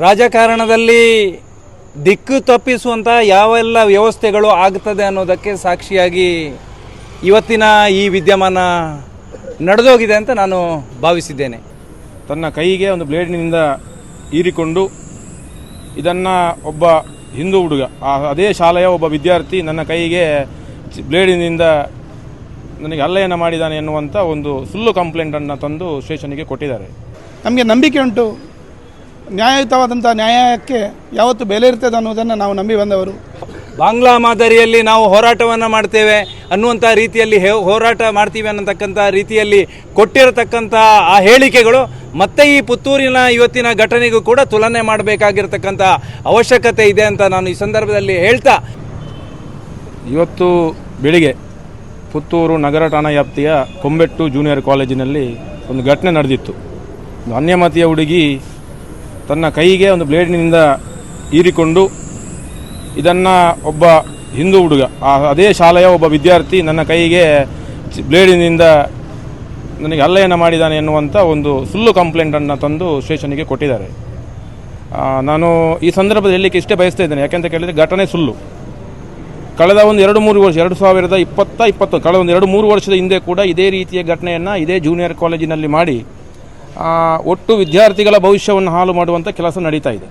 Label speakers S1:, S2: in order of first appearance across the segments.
S1: ರಾಜಕಾರಣದಲ್ಲಿ ದಿಕ್ಕು ತಪ್ಪಿಸುವಂಥ ಯಾವೆಲ್ಲ ವ್ಯವಸ್ಥೆಗಳು ಆಗ್ತದೆ ಅನ್ನೋದಕ್ಕೆ ಸಾಕ್ಷಿಯಾಗಿ ಇವತ್ತಿನ ಈ ವಿದ್ಯಮಾನ ನಡೆದೋಗಿದೆ ಅಂತ ನಾನು ಭಾವಿಸಿದ್ದೇನೆ.
S2: ತನ್ನ ಕೈಗೆ ಒಂದು ಬ್ಲೇಡಿನಿಂದ ಹೀರಿಕೊಂಡು ಇದನ್ನು ಒಬ್ಬ ಹಿಂದೂ ಹುಡುಗ ಆ ಅದೇ ಶಾಲೆಯ ಒಬ್ಬ ವಿದ್ಯಾರ್ಥಿ ನನ್ನ ಕೈಗೆ ಬ್ಲೇಡಿನಿಂದ ನನಗೆ ಅಲ್ಲಯನ ಮಾಡಿದ್ದಾನೆ ಎನ್ನುವಂಥ ಒಂದು ಸುಳ್ಳು ಕಂಪ್ಲೇಂಟನ್ನು ತಂದು ಸ್ಟೇಷನ್ಗೆ ಕೊಟ್ಟಿದ್ದಾರೆ.
S3: ನಮಗೆ ನಂಬಿಕೆ ಉಂಟು. ನ್ಯಾಯಯುತವಾದಂಥ ನ್ಯಾಯಕ್ಕೆ ಯಾವತ್ತು ಬೆಲೆ ಇರ್ತದೆ ಅನ್ನೋದನ್ನು ನಾವು ನಂಬಿ ಬಂದವರು.
S1: ಬಾಂಗ್ಲಾ ಮಾದರಿಯಲ್ಲಿ ನಾವು ಹೋರಾಟವನ್ನು ಮಾಡ್ತೇವೆ ಅನ್ನುವಂಥ ರೀತಿಯಲ್ಲಿ ಹೇ- ಹೋರಾಟ ಮಾಡ್ತೀವಿ ಅನ್ನತಕ್ಕಂಥ ರೀತಿಯಲ್ಲಿ ಕೊಟ್ಟಿರತಕ್ಕಂಥ ಆ ಹೇಳಿಕೆಗಳು ಮತ್ತೆ ಈ ಪುತ್ತೂರಿನ ಇವತ್ತಿನ ಘಟನೆಗೂ ಕೂಡ ತುಲನೆ ಮಾಡಬೇಕಾಗಿರ್ತಕ್ಕಂಥ ಅವಶ್ಯಕತೆ ಇದೆ ಅಂತ ನಾನು ಈ ಸಂದರ್ಭದಲ್ಲಿ ಹೇಳ್ತಾ
S2: ಇವತ್ತು ಬೆಳಿಗ್ಗೆ ಪುತ್ತೂರು ನಗರ ಠಾಣಾ ವ್ಯಾಪ್ತಿಯ ಕೊಂಬೆಟ್ಟು ಜೂನಿಯರ್ ಕಾಲೇಜಿನಲ್ಲಿ ಒಂದು ಘಟನೆ ನಡೆದಿತ್ತು. ಅನ್ಯಮತಿಯ ಅನ್ಯಮತೀಯ ಹುಡುಗಿ ತನ್ನ ಕೈಗೆ ಒಂದು ಬ್ಲೇಡಿನಿಂದ ಹೀರಿಕೊಂಡು ಇದನ್ನು ಒಬ್ಬ ಹಿಂದೂ ಹುಡುಗ ಅದೇ ಶಾಲೆಯ ಒಬ್ಬ ವಿದ್ಯಾರ್ಥಿ ನನ್ನ ಕೈಗೆ ಬ್ಲೇಡಿನಿಂದ ನನಗೆ ಹಲ್ಲೆಯನ್ನು ಮಾಡಿದ್ದಾನೆ ಎನ್ನುವಂಥ ಒಂದು ಸುಳ್ಳು ಕಂಪ್ಲೇಂಟನ್ನು ತಂದು ಸ್ಟೇಷನಿಗೆ ಕೊಟ್ಟಿದ್ದಾರೆ. ನಾನು ಈ ಸಂದರ್ಭದಲ್ಲಿ ಹೇಳಲಿಕ್ಕೆ ಇಷ್ಟೇ ಬಯಸ್ತಾ ಇದ್ದೇನೆ. ಯಾಕೆಂತ ಕೇಳಿದರೆ ಘಟನೆ ಸುಳ್ಳು. ಕಳೆದ ಒಂದು ಎರಡು ಮೂರು ವರ್ಷ, ಎರಡು ಸಾವಿರದ ಇಪ್ಪತ್ತ ಇಪ್ಪತ್ತು, ಕಳೆದ ಒಂದು ಎರಡು ಮೂರು ವರ್ಷದ ಹಿಂದೆ ಕೂಡ ಇದೇ ರೀತಿಯ ಘಟನೆಯನ್ನು ಇದೇ ಜೂನಿಯರ್ ಕಾಲೇಜಿನಲ್ಲಿ ಮಾಡಿ ಒಟ್ಟು ವಿದ್ಯಾರ್ಥಿಗಳ ಭವಿಷ್ಯವನ್ನು ಹಾಳು ಮಾಡುವಂಥ ಕೆಲಸ ನಡೀತಾ ಇದೆ.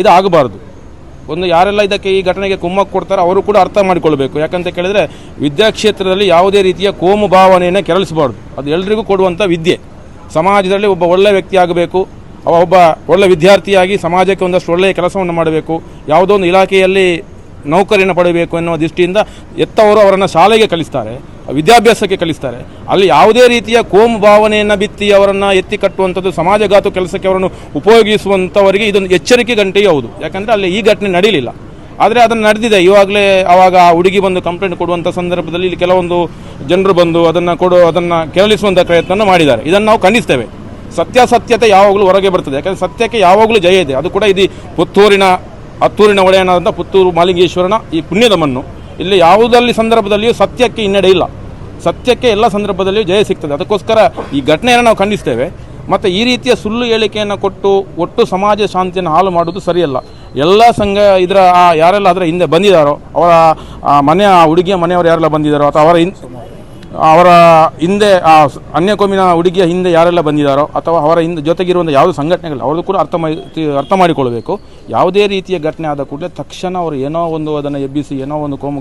S2: ಇದು ಆಗಬಾರ್ದು. ಒಂದು ಯಾರೆಲ್ಲ ಇದಕ್ಕೆ ಈ ಘಟನೆಗೆ ಕುಮ್ಮಕ್ಕು ಕೊಡ್ತಾರೆ ಅವರು ಕೂಡ ಅರ್ಥ ಮಾಡಿಕೊಳ್ಬೇಕು. ಯಾಕಂತ ಕೇಳಿದರೆ ವಿದ್ಯಾಕ್ಷೇತ್ರದಲ್ಲಿ ಯಾವುದೇ ರೀತಿಯ ಕೋಮು ಭಾವನೆಯನ್ನು ಕೆರಳಿಸಬಾರ್ದು. ಅದು ಎಲ್ರಿಗೂ ಕೊಡುವಂಥ ವಿದ್ಯೆ. ಸಮಾಜದಲ್ಲಿ ಒಬ್ಬ ಒಳ್ಳೆಯ ವ್ಯಕ್ತಿ ಆಗಬೇಕು. ಒಬ್ಬ ಒಳ್ಳೆಯ ವಿದ್ಯಾರ್ಥಿಯಾಗಿ ಸಮಾಜಕ್ಕೆ ಒಂದಷ್ಟು ಒಳ್ಳೆಯ ಕೆಲಸವನ್ನು ಮಾಡಬೇಕು. ಯಾವುದೋ ಒಂದು ಇಲಾಖೆಯಲ್ಲಿ ನೌಕರಿಯನ್ನು ಪಡೆಯಬೇಕು ಎನ್ನುವ ದೃಷ್ಟಿಯಿಂದ ಎತ್ತವರು ಅವರನ್ನು ಶಾಲೆಗೆ ಕಲಿಸ್ತಾರೆ ವಿದ್ಯಾಭ್ಯಾಸಕ್ಕೆ ಕಲಿಸ್ತಾರೆ ಅಲ್ಲಿ ಯಾವುದೇ ರೀತಿಯ ಕೋಮು ಭಾವನೆಯನ್ನು ಬಿತ್ತಿ ಅವರನ್ನು ಎತ್ತಿ ಕಟ್ಟುವಂಥದ್ದು, ಸಮಾಜಘಾತು ಕೆಲಸಕ್ಕೆ ಅವರನ್ನು ಉಪಯೋಗಿಸುವಂಥವರಿಗೆ ಇದೊಂದು ಎಚ್ಚರಿಕೆ ಗಂಟೆಯೇ ಹೌದು. ಯಾಕಂದರೆ ಅಲ್ಲಿ ಈ ಘಟನೆ ನಡೀಲಿಲ್ಲ. ಆದರೆ ಅದನ್ನು ನಡೆದಿದೆ. ಇವಾಗಲೇ ಆವಾಗ ಆ ಹುಡುಗಿ ಬಂದು ಕಂಪ್ಲೇಂಟ್ ಕೊಡುವಂಥ ಸಂದರ್ಭದಲ್ಲಿ ಇಲ್ಲಿ ಕೆಲವೊಂದು ಜನರು ಬಂದು ಅದನ್ನು ಕೊಡು, ಅದನ್ನು ಕೆರಳಿಸುವಂಥ ಪ್ರಯತ್ನ ಮಾಡಿದ್ದಾರೆ. ಇದನ್ನು ನಾವು ಖಂಡಿಸ್ತೇವೆ. ಸತ್ಯಾಸತ್ಯತೆ ಯಾವಾಗಲೂ ಹೊರಗೆ ಬರ್ತದೆ. ಯಾಕಂದರೆ ಸತ್ಯಕ್ಕೆ ಯಾವಾಗಲೂ ಜಯ ಇದೆ. ಅದು ಕೂಡ ಇದು ಪುತ್ತೂರಿನ ಹತ್ತೂರಿನ ಒಡೆಯನಾದಂಥ ಪುತ್ತೂರು ಮಾಲಿಂಗೇಶ್ವರನ ಈ ಪುಣ್ಯದ ಮಣ್ಣು ಇಲ್ಲಿ ಯಾವುದಲ್ಲಿ ಸಂದರ್ಭದಲ್ಲಿಯೂ ಸತ್ಯಕ್ಕೆ ಹಿನ್ನಡೆ ಇಲ್ಲ. ಸತ್ಯಕ್ಕೆ ಎಲ್ಲ ಸಂದರ್ಭದಲ್ಲಿಯೂ ಜಯ ಸಿಗ್ತದೆ. ಅದಕ್ಕೋಸ್ಕರ ಈ ಘಟನೆಯನ್ನು ನಾವು ಖಂಡಿಸ್ತೇವೆ. ಮತ್ತು ಈ ರೀತಿಯ ಸುಳ್ಳು ಹೇಳಿಕೆಯನ್ನು ಕೊಟ್ಟು ಒಟ್ಟು ಸಮಾಜ ಶಾಂತಿಯನ್ನು ಹಾಳು ಮಾಡುವುದು ಸರಿಯಲ್ಲ. ಎಲ್ಲ ಸಂಘ ಇದರ ಯಾರೆಲ್ಲ ಅದರ ಹಿಂದೆ ಬಂದಿದ್ದಾರೋ, ಅವರ ಮನೆಯ ಹುಡುಗಿಯ ಮನೆಯವರು ಯಾರೆಲ್ಲ ಬಂದಿದ್ದಾರೋ ಅಥವಾ ಅವರ ಅವರ ಹಿಂದೆ, ಆ ಅನ್ಯಕೋಮಿನ ಹುಡುಗಿಯ ಹಿಂದೆ ಯಾರೆಲ್ಲ ಬಂದಿದ್ದಾರೋ ಅಥವಾ ಅವರ ಹಿಂದೆ ಜೊತೆಗಿರುವಂಥ ಯಾವುದೇ ಸಂಘಟನೆಗಳು ಅವ್ರದ್ದು ಕೂಡ ಅರ್ಥ ಅರ್ಥ ಮಾಡಿಕೊಳ್ಬೇಕು ಯಾವುದೇ ರೀತಿಯ ಘಟನೆ ಆದ ಕೂಡಲೇ ತಕ್ಷಣ ಅವರು ಏನೋ ಒಂದು ಅದನ್ನು ಎಬ್ಬಿಸಿ, ಏನೋ ಒಂದು ಕೋಮು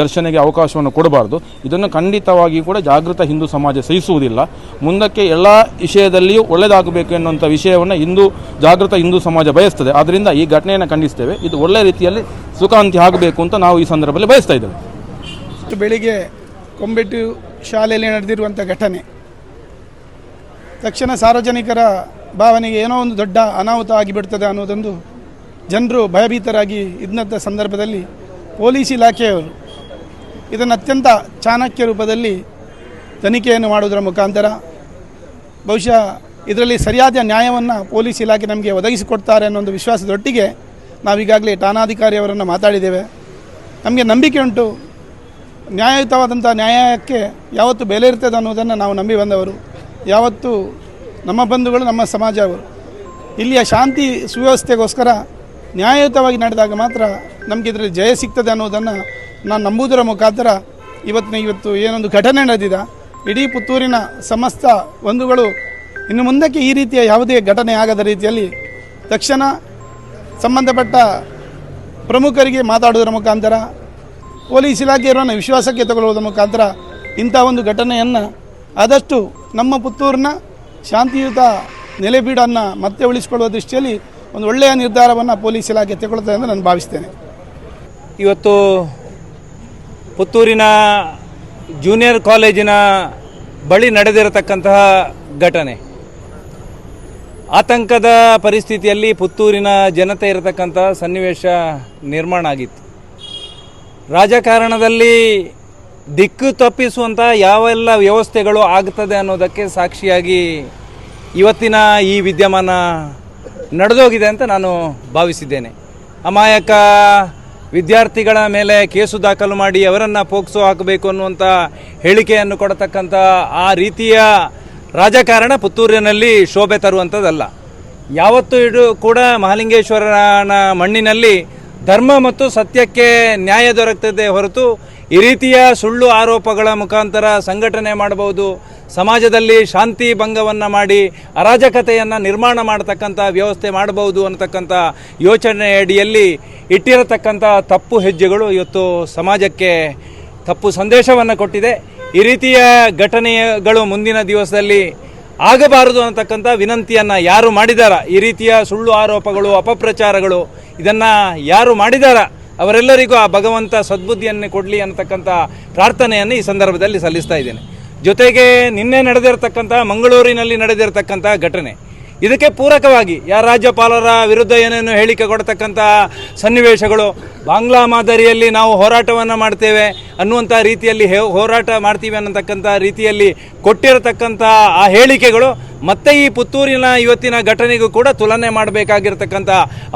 S2: ಘರ್ಷಣೆಗೆ ಅವಕಾಶವನ್ನು ಕೊಡಬಾರ್ದು. ಇದನ್ನು ಖಂಡಿತವಾಗಿ ಕೂಡ ಜಾಗೃತ ಹಿಂದೂ ಸಮಾಜ ಸಹಿಸುವುದಿಲ್ಲ. ಮುಂದಕ್ಕೆ ಎಲ್ಲ ವಿಷಯದಲ್ಲಿಯೂ ಒಳ್ಳೆಯದಾಗಬೇಕು ಎನ್ನುವಂಥ ವಿಷಯವನ್ನು ಹಿಂದೂ, ಜಾಗೃತ ಹಿಂದೂ ಸಮಾಜ ಬಯಸ್ತದೆ. ಆದ್ದರಿಂದ ಈ ಘಟನೆಯನ್ನು ಖಂಡಿಸ್ತೇವೆ. ಇದು ಒಳ್ಳೆಯ ರೀತಿಯಲ್ಲಿ ಸುಖಾಂತಿ ಆಗಬೇಕು ಅಂತ ನಾವು ಈ ಸಂದರ್ಭದಲ್ಲಿ ಬಯಸ್ತಾ ಇದ್ದೇವೆ.
S3: ಬೆಳಿಗ್ಗೆ ಕೊಂಬೆಟ್ಟು ಶಾಲೆಯಲ್ಲಿ ನಡೆದಿರುವಂಥ ಘಟನೆ. ತಕ್ಷಣ ಸಾರ್ವಜನಿಕರ ಭಾವನೆಗೆ ಏನೋ ಒಂದು ದೊಡ್ಡ ಅನಾಹುತ ಆಗಿಬಿಡ್ತದೆ ಅನ್ನೋದೊಂದು ಜನರು ಭಯಭೀತರಾಗಿ ಇದ್ದಂಥ ಸಂದರ್ಭದಲ್ಲಿ ಪೊಲೀಸ್ ಇಲಾಖೆಯವರು ಇದನ್ನು ಅತ್ಯಂತ ಚಾಣಕ್ಯ ರೂಪದಲ್ಲಿ ತನಿಖೆಯನ್ನು ಮಾಡುವುದರ ಮುಖಾಂತರ ಬಹುಶಃ ಇದರಲ್ಲಿ ಸರಿಯಾದ ನ್ಯಾಯವನ್ನು ಪೊಲೀಸ್ ಇಲಾಖೆ ನಮಗೆ ಒದಗಿಸಿಕೊಡ್ತಾರೆ ಅನ್ನೋ ಒಂದು ವಿಶ್ವಾಸದೊಟ್ಟಿಗೆ ನಾವೀಗಾಗಲೇ ಠಾಣಾಧಿಕಾರಿಯವರನ್ನು ಮಾತಾಡಿದ್ದೇವೆ. ನಮಗೆ ನಂಬಿಕೆ ಉಂಟು. ನ್ಯಾಯಯುತವಾದಂಥ ನ್ಯಾಯಕ್ಕೆ ಯಾವತ್ತು ಬೆಲೆ ಇರ್ತದೆ ಅನ್ನೋದನ್ನು ನಾವು ನಂಬಿ ಬಂದವರು. ಯಾವತ್ತು ನಮ್ಮ ಬಂಧುಗಳು, ನಮ್ಮ ಸಮಾಜ ಅವರು. ಇಲ್ಲಿಯ ಶಾಂತಿ ಸುವ್ಯವಸ್ಥೆಗೋಸ್ಕರ ನ್ಯಾಯಯುತವಾಗಿ ನಡೆದಾಗ ಮಾತ್ರ ನಮಗೆ ಇದರಲ್ಲಿ ಜಯ ಸಿಗ್ತದೆ ಅನ್ನೋದನ್ನು ನಾನು ನಂಬುವುದರ ಮುಖಾಂತರ ಇವತ್ತಿನ ಇವತ್ತು ಏನೊಂದು ಘಟನೆ ನಡೆದಿದೆ. ಇಡೀ ಪುತ್ತೂರಿನ ಸಮಸ್ತ ಬಂಧುಗಳು ಇನ್ನು ಮುಂದಕ್ಕೆ ಈ ರೀತಿಯ ಯಾವುದೇ ಘಟನೆ ಆಗದ ರೀತಿಯಲ್ಲಿ ತಕ್ಷಣ ಸಂಬಂಧಪಟ್ಟ ಪ್ರಮುಖರಿಗೆ ಮಾತಾಡುವುದರ ಮುಖಾಂತರ ಪೊಲೀಸ್ ಇಲಾಖೆಯವರನ್ನು ವಿಶ್ವಾಸಕ್ಕೆ ತಗೊಳ್ಳುವುದರ ಮುಖಾಂತರ ಇಂಥ ಒಂದು ಘಟನೆಯನ್ನು ಆದಷ್ಟು ನಮ್ಮ ಪುತ್ತೂರಿನ ಶಾಂತಿಯುತ ನೆಲೆಬೀಡನ್ನು ಮತ್ತೆ ಉಳಿಸಿಕೊಳ್ಳುವ ದೃಷ್ಟಿಯಲ್ಲಿ ಒಂದು ಒಳ್ಳೆಯ ನಿರ್ಧಾರವನ್ನು ಪೊಲೀಸ್ ಇಲಾಖೆ ತೆಗೊಳ್ತದೆ ಎಂದು ನಾನು ಭಾವಿಸ್ತೇನೆ.
S1: ಇವತ್ತು ಪುತ್ತೂರಿನ ಜೂನಿಯರ್ ಕಾಲೇಜಿನ ಬಳಿ ನಡೆದಿರತಕ್ಕಂತಹ ಘಟನೆ. ಆತಂಕದ ಪರಿಸ್ಥಿತಿಯಲ್ಲಿ ಪುತ್ತೂರಿನ ಜನತೆ ಇರತಕ್ಕಂತಹ ಸನ್ನಿವೇಶ ನಿರ್ಮಾಣ ಆಗಿತ್ತು. ರಾಜಕಾರಣದಲ್ಲಿ ದಿಕ್ಕು ತಪ್ಪಿಸುವಂಥ ಯಾವೆಲ್ಲ ವ್ಯವಸ್ಥೆಗಳು ಆಗ್ತದೆ ಅನ್ನೋದಕ್ಕೆ ಸಾಕ್ಷಿಯಾಗಿ ಇವತ್ತಿನ ಈ ವಿದ್ಯಮಾನ ನಡೆದೋಗಿದೆ ಅಂತ ನಾನು ಭಾವಿಸಿದ್ದೇನೆ. ಅಮಾಯಕ ವಿದ್ಯಾರ್ಥಿಗಳ ಮೇಲೆ ಕೇಸು ದಾಖಲು ಮಾಡಿ ಅವರನ್ನು ಪೋಕ್ಸೋ ಹಾಕಬೇಕು ಅನ್ನುವಂಥ ಹೇಳಿಕೆಯನ್ನು ಕೊಡತಕ್ಕಂಥ ಆ ರೀತಿಯ ರಾಜಕಾರಣ ಪುತ್ತೂರಿನಲ್ಲಿ ಶೋಭೆ ತರುವಂಥದ್ದಲ್ಲ. ಯಾವತ್ತೂ ಇಡು ಕೂಡ ಮಹಾಲಿಂಗೇಶ್ವರನ ಮಣ್ಣಿನಲ್ಲಿ ಧರ್ಮ ಮತ್ತು ಸತ್ಯಕ್ಕೆ ನ್ಯಾಯ ದೊರಕ್ತದೆ ಹೊರತು ಈ ರೀತಿಯ ಸುಳ್ಳು ಆರೋಪಗಳ ಮುಖಾಂತರ ಸಂಘಟನೆ ಮಾಡಬಹುದು. ಸಮಾಜದಲ್ಲಿ ಶಾಂತಿ ಭಂಗವನ್ನು ಮಾಡಿ ಅರಾಜಕತೆಯನ್ನು ನಿರ್ಮಾಣ ಮಾಡತಕ್ಕಂಥ ವ್ಯವಸ್ಥೆ ಮಾಡಬಹುದು ಅನ್ನತಕ್ಕಂಥ ಯೋಚನೆ ಅಡಿಯಲ್ಲಿ ಇಟ್ಟಿರತಕ್ಕಂಥ ತಪ್ಪು ಹೆಜ್ಜೆಗಳು ಇವತ್ತು ಸಮಾಜಕ್ಕೆ ತಪ್ಪು ಸಂದೇಶವನ್ನು ಕೊಟ್ಟಿದೆ. ಈ ರೀತಿಯ ಘಟನೆಗಳು ಮುಂದಿನ ದಿವಸದಲ್ಲಿ ಆಗಬಾರದು ಅನ್ನತಕ್ಕಂಥ ವಿನಂತಿಯನ್ನು ಯಾರು ಮಾಡಿದಾರ? ಈ ರೀತಿಯ ಸುಳ್ಳು ಆರೋಪಗಳು, ಅಪಪ್ರಚಾರಗಳು, ಇದನ್ನು ಯಾರು ಮಾಡಿದಾರ? ಅವರೆಲ್ಲರಿಗೂ ಆ ಭಗವಂತ ಸದ್ಬುದ್ಧಿಯನ್ನು ಕೊಡಲಿ ಅನ್ನತಕ್ಕಂಥ ಪ್ರಾರ್ಥನೆಯನ್ನು ಈ ಸಂದರ್ಭದಲ್ಲಿ ಸಲ್ಲಿಸ್ತಾ ಇದ್ದೇನೆ. ಜೊತೆಗೆ ನಿನ್ನೆ ನಡೆದಿರತಕ್ಕಂಥ ಮಂಗಳೂರಿನಲ್ಲಿ ನಡೆದಿರತಕ್ಕಂಥ ಘಟನೆ. ಇದಕ್ಕೆ ಪೂರಕವಾಗಿ ಯಾರ ರಾಜ್ಯಪಾಲರ ವಿರುದ್ಧ ಏನೇನು ಹೇಳಿಕೆ ಕೊಡತಕ್ಕಂಥ ಸನ್ನಿವೇಶಗಳು, ಬಾಂಗ್ಲಾ ಮಾದರಿಯಲ್ಲಿ ನಾವು ಹೋರಾಟವನ್ನು ಮಾಡ್ತೇವೆ ಅನ್ನುವಂಥ ರೀತಿಯಲ್ಲಿ ಹೋರಾಟ ಮಾಡ್ತೀವಿ ಅನ್ನತಕ್ಕಂಥ ರೀತಿಯಲ್ಲಿ ಕೊಟ್ಟಿರತಕ್ಕಂಥ ಆ ಹೇಳಿಕೆಗಳು, ಮತ್ತೆ ಈ ಪುತ್ತೂರಿನ ಇವತ್ತಿನ ಘಟನೆಗೂ ಕೂಡ ತುಲನೆ ಮಾಡಬೇಕಾಗಿರ್ತಕ್ಕಂಥ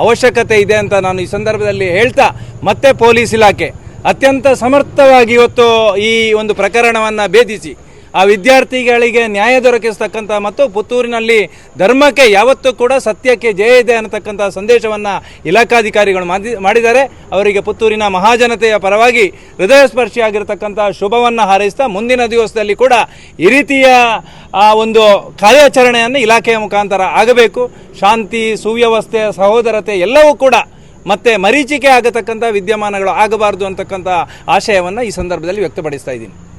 S1: ಅವಶ್ಯಕತೆ ಇದೆ ಅಂತ ನಾನು ಈ ಸಂದರ್ಭದಲ್ಲಿ ಹೇಳ್ತಾ, ಮತ್ತೆ ಪೊಲೀಸ್ ಇಲಾಖೆ ಅತ್ಯಂತ ಸಮರ್ಥವಾಗಿ ಇವತ್ತು ಈ ಒಂದು ಪ್ರಕರಣವನ್ನು ಭೇದಿಸಿ ಆ ವಿದ್ಯಾರ್ಥಿಗಳಿಗೆ ನ್ಯಾಯ ದೊರಕಿಸ್ತಕ್ಕಂಥ ಮತ್ತು ಪುತ್ತೂರಿನಲ್ಲಿ ಧರ್ಮಕ್ಕೆ ಯಾವತ್ತೂ ಕೂಡ ಸತ್ಯಕ್ಕೆ ಜಯ ಇದೆ ಅನ್ನತಕ್ಕಂಥ ಸಂದೇಶವನ್ನು ಇಲಾಖಾಧಿಕಾರಿಗಳು ಮಾಡಿದ್ದಾರೆ. ಅವರಿಗೆ ಪುತ್ತೂರಿನ ಮಹಾಜನತೆಯ ಪರವಾಗಿ ಹೃದಯ ಸ್ಪರ್ಶಿಯಾಗಿರ್ತಕ್ಕಂಥ ಶುಭವನ್ನು ಹಾರೈಸ್ತಾ ಮುಂದಿನ ದಿವಸದಲ್ಲಿ ಕೂಡ ಈ ರೀತಿಯ, ಆ, ಒಂದು ಕಾರ್ಯಾಚರಣೆಯನ್ನು ಇಲಾಖೆಯ ಮುಖಾಂತರ ಆಗಬೇಕು. ಶಾಂತಿ, ಸುವ್ಯವಸ್ಥೆ, ಸಹೋದರತೆ ಎಲ್ಲವೂ ಕೂಡ ಮತ್ತೆ ಮರೀಚಿಕೆ ಆಗತಕ್ಕಂಥ ವಿದ್ಯಮಾನಗಳು ಆಗಬಾರದು ಅಂತಕ್ಕಂಥ ಆಶಯವನ್ನು ಈ ಸಂದರ್ಭದಲ್ಲಿ ವ್ಯಕ್ತಪಡಿಸ್ತಾ ಇದ್ದೀನಿ.